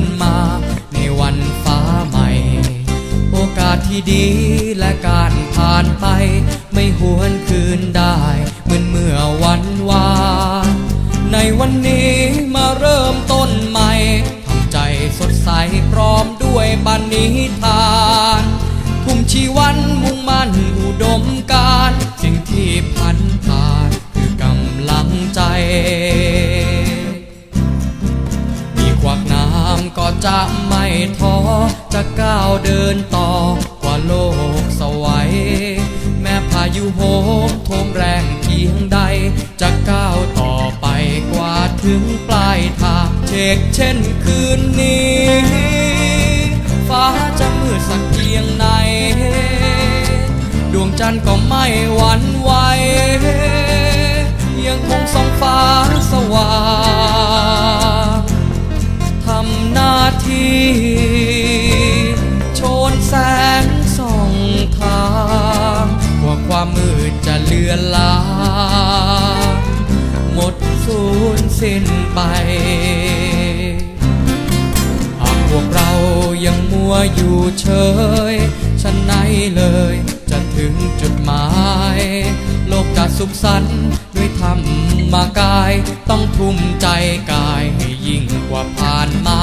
นมา ในวันฟ้าใหม่ โอกาสที่ดีและการผ่านไป ไม่หวนคืนได้เหมือนเมื่อวันวานในวันนี้มาเริ่มต้นใหม่ทำใจสดใสพร้อมด้วยปณิธาน ทุ่มชีวันมุ่งมั่นอุดม จะก้าวเดินต่อกว่าโลกสวัยแม้พายุโหมโทมแรงเพียงใด จะก้าวต่อไปกว่าถึงปลายทางเชกเช่นคืนนี้ ฟ้าจะมืดสักเพียงไหนดวงจันทร์ก็ไม่หวั่นไหวยังคงส่องฟ้าสว่าง สิ้นไป หากพวกเรายังมัวอยู่เฉยฉันไหนเลยจะถึงจุดหมาย โลกจะสุขสันต์ด้วยธรรมากาย ต้องทุ่มใจกายให้ยิ่งกว่าผ่านมา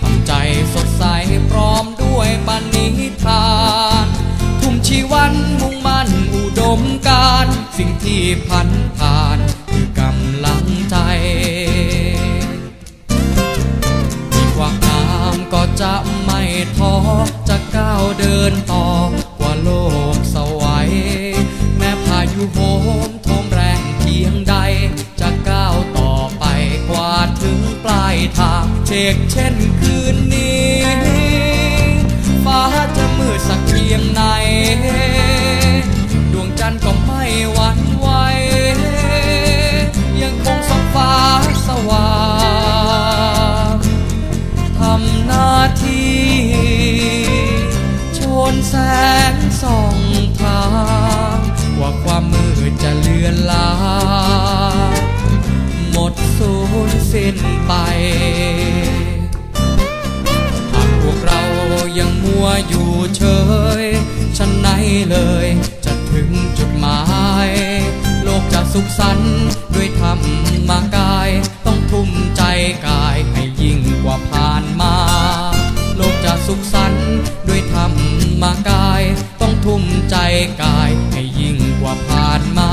ทำใจสดใสพร้อมด้วยปณิธานทุ่มชีวันมุ่งมั่นอุดมการสิ่งที่พันผ่านคือกำลังใจมีความน้ำก็จะไม่ท้อจะก้าวเดินต่อกว่าโลกสวัยแม้พายุโหมทมแรงเพียงใด จะก้าวต่อไปกว่าถึงปลายทาง เชกเช่นคืนนี้ ฟ้าจะมืดสักเพียงไหน ดวงจันทร์ก็ เลย จะถึงจุดหมาย โลกจะสุขสันต์ด้วยธรรมมากาย ต้องทุ่มใจกายให้ยิ่งกว่าผ่านมา โลกจะสุขสันต์ด้วยธรรมากาย ต้องทุ่มใจกายให้ยิ่งกว่าผ่านมา